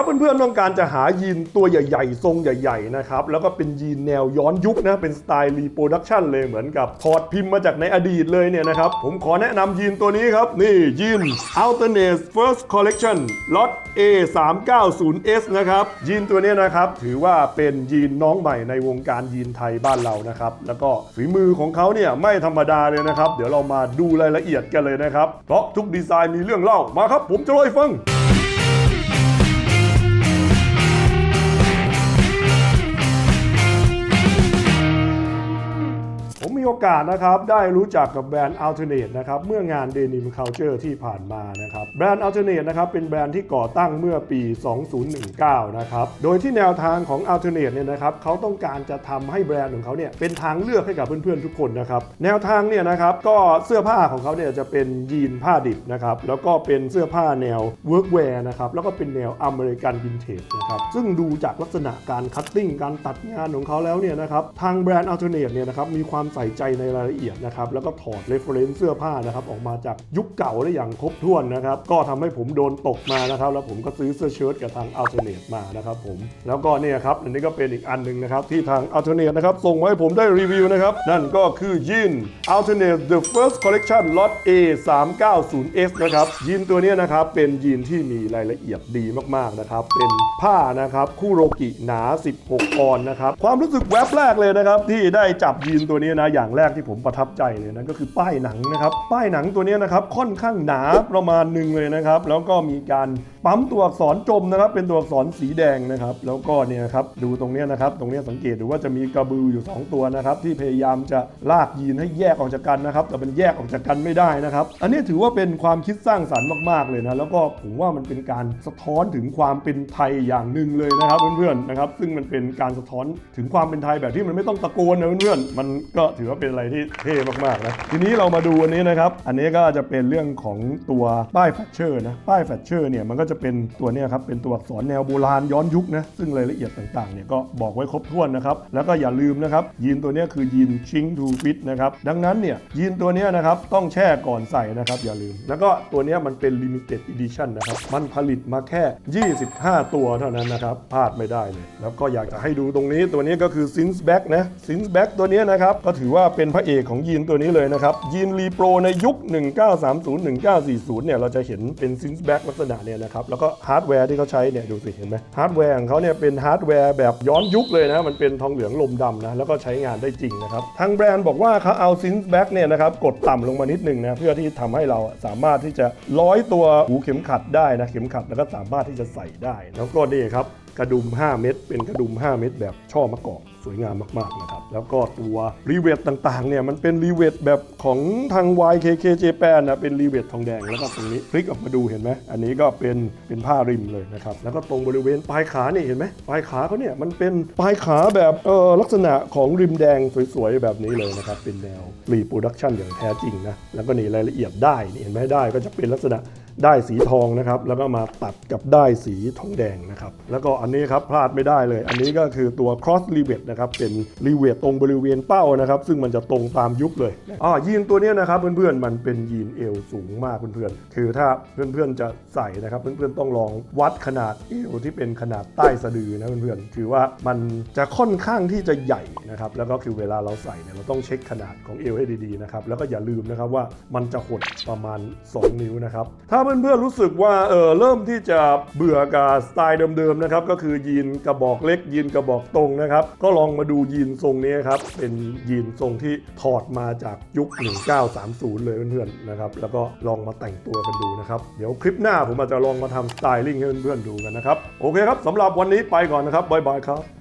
าเพื่อนๆต้องการจะหายีนตัวใหญ่ ๆ ทรงใหญ่ ๆ นะครับ แล้วก็เป็นยีนแนวย้อนยุคนะ เป็นสไตล์รีโปรดักชันเลยเหมือนกับถอดพิมพ์มาจากในอดีตเลยเนี่ยนะครับ ผมขอแนะนำยีนตัวนี้ครับ นี่ยีน Alternate First Collection Lot A 3 9 0 S นะครับ ยีนตัวนี้นะครับ ถือว่าเป็นยีนน้องใหม่ในวงการยีนไทยบ้านเรานะครับ แล้วก็ฝีมือของเขาเนี่ยไม่ธรรมดาเลยนะครับ เดี๋ยวเรามาดูรายละเอียดกันเลยนะครับ เพราะทุกดีไซน์มีเรื่องเล่ามาครับ ผมจะเล่าให้ฟัง มีโอกาสนะครับได้รู้จักกับแบรนด์ Alternate นะครับเมื่องาน Denim Culture ที่ผ่านมานะครับแบรนด์ Alternate นะครับเป็นแบรนด์ที่ก่อตั้งเมื่อปี 2019 นะครับโดยที่แนวทางของ Alternate เนี่ยนะครับเขาต้องการจะทำให้แบรนด์ของเขาเนี่ยเป็นทางเลือกให้กับเพื่อนๆทุกคนนะครับแนวทางเนี่ยนะครับก็เสื้อผ้าของเขาเนี่ยจะเป็นยีนผ้าดิบนะครับแล้วก็เป็นเสื้อผ้าแนว workwear นะครับแล้วก็เป็นแนวอเมริกันวินเทจนะครับซึ่งดูจากลักษณะการคัตติ้งการตัดงานของเขาแล้วเนี่ยนะครับทางแบรนด์ Alternate เนี่ยนะครับมีความใส่ใจในรายละเอียดนะครับแล้วก็ถอด reference เสื้อผ้านะครับออกมาจากยุคเก่าได้อย่างครบถ้วนนะครับก็ทำให้ผมโดนตกมานะครับแล้วผมก็ซื้อเสื้อเชิ้ตกับทาง Alternate มานะครับผมแล้วก็เนี่ยครับอันนี้ก็เป็นอีกอันหนึ่งนะครับที่ทาง Alternate นะครับส่งมาให้ผมได้รีวิวนะครับนั่นก็คือยีน Alternate the first collection lot A 3 9 0 S นะครับยีนตัวเนี้ยนะครับเป็นยีนที่มีรายละเอียดดีมากๆนะครับเป็นผ้านะครับคู่โรกิหนา 16 ออนนะครับความรู้สึกแวบแรกเลยนะครับที่ได้จับยีนตัวนี้นะอยางแรกที่ผมประทับใจเลยนะก็คือป้ายหนังนะครับ ป้ายหนังตัวนี้นะครับค่อนข้างหนาประมาณหนึ่งเลยนะครับ แล้วก็มีการปั๊มตัวอักษรจมนะครับ เป็นตัวอักษรสีแดงนะครับ แล้วก็เนี่ยครับดูตรงเนี้ยนะครับ ตรงเนี้ยสังเกตดูว่าจะมีกระบืออยู่ 2 ตัวนะครับ ที่พยายามจะลากยีนให้แยกออกจากกันนะครับ แต่มันแยกออกจากกันไม่ได้นะครับ อันนี้ถือว่าเป็นความคิดสร้างสรรค์มาก ๆ เลยนะ แล้วก็ผมว่ามันเป็นการสะท้อนถึงความเป็นไทยอย่างหนึ่งเลยนะครับเพื่อนๆนะครับ ซึ่งมันเป็นการสะท้อนถึงความเป็นไทยแบบที่มันไม่ต้องตะโกนนะเพื่อนๆมันก็ถือว่าเป็นอะไรที่เท่มากๆนะทีนี้เรามาดูอันนี้นะครับ อันนี้ก็จะเป็นเรื่องของตัวป้ายแฟชเชอร์นะป้ายแฟชเชอร์เนี่ยมันก็จะเป็นตัวนี้ครับเป็นตัวอักษรแนวโบราณย้อนยุคนะซึ่งรายละเอียดต่างๆเนี่ยก็บอกไว้ครบถ้วนนะครับแล้วก็อย่าลืมนะครับยีนตัวนี้คือยีนชิงทูฟิตนะครับดังนั้นเนี่ยยีนตัวนี้นะครับต้องแช่ก่อนใส่นะครับอย่าลืม แล้วก็ตัวนี้มันเป็น limited edition นนะครับมันผลิตมาแค่ 25 ตัวเท่านั้นนะครับพลาดไม่ได้เลยแล้วก็อยากจะให้ดูตรงนี้ตัวนี้ก็คือ Sins Back นะ Sins Back ตัวนี้นะครับก็ถือว่าเป็นพระเอกของยีนตัวนี้เลยนะครับยีนรีโปรในยุค 1930 1940เนี่ยเราจะเห็นเป็น Sins Back ลักษณะเนี่ยนะครับแล้วก็ฮาร์ดแวร์ที่เขาใช้เนี่ยดูสิเห็นไหมฮาร์ดแวร์ของเขาเนี่ยเป็นฮาร์ดแวร์แบบย้อนยุคเลยนะมันเป็นทองเหลืองลมดำนะแล้วก็ใช้งานได้จริงนะครับทางแบรนด์บอกว่าเขาเอา Sins Back เนี่ยนะครับกดต่ำลงมานิดนึงนะเพื่อที่ทำให้เราสามารถที่จะร้อยตัวหูเข็มขัดได้นะเข็มขัดแล้วก็สามารถที่จะใส่ได้ แล้วก็นี่ครับกระดุม 5 เม็ดเป็นกระดุม 5 เม็ดแบบช่อมะกอกสวยงามมากๆนะครับ แล้วก็ตัวรีเวทต่างๆเนี่ยมันเป็นรีเวทแบบของทาง YKK Japan นะเป็นรีเวททองแดงแล้วก็ตรงนี้พลิกออกมาดูเห็นไหมอันนี้ก็เป็นเป็นผ้าริมเลยนะครับ แล้วก็ตรงบริเวณปลายขาเนี่ยเห็นไหมปลายขาเขาเนี่ยมันเป็นปลายขาแบบเออลักษณะของริมแดงสวยๆแบบนี้เลยนะครับเป็นแนวรีโปรดักชันอย่างแท้จริงนะแล้วก็นี่รายละเอียดได้นี่เห็นไหมได้ก็จะเป็นลักษณะ ได้สีทองนะครับ แล้วก็มาตัดกับได้สีทองแดงนะครับ แล้วก็อันนี้ครับพลาดไม่ได้เลย อันนี้ก็คือตัว cross r e v e t นะครับ เป็น r e v e t ตรงบริเวณเป้านะครับ ซึ่งมันจะตรงตามยุคเลยอ่ายีนตัวนี้นะครับเพื่อนๆมันเป็นยีนเอวสูงมากเพื่อนๆคือถ้าเพื่อนๆจะใส่นะครับเพื่อนๆต้องลองวัดขนาดเอวที่เป็นขนาดใต้สะดือนะเพื่อนๆคือว่ามันจะค่อนข้างที่จะใหญ่นะครับแล้วก็คือเวลาเราใส่เนี่ยเราต้องเช็คขนาดของเอวให้ดีๆนะครับแล้วก็อย่าลืมนะครับว่ามันจะหดประมาณ 2 นิ้วนะครับถ้าเพื่อนๆรู้สึกว่าเออเริ่มที่จะเบื่อกับสไตล์เดิมๆนะครับก็คือยีนกระบอกเล็กยีนกระบอกตรงนะครับ ก็ลองมาดูยีนทรงนี้ครับเป็นยีนทรงที่ถอดมาจากยุค 1930 เลยเพื่อนๆนะครับแล้วก็ลองมาแต่งตัวกันดูนะครับเดี๋ยวคลิปหน้าผมอาจจะลองมาทำสไตลิ่งให้เพื่อนๆดูกันนะครับโอเคครับสำหรับวันนี้ไปก่อนนะครับบ๊ายบายครับ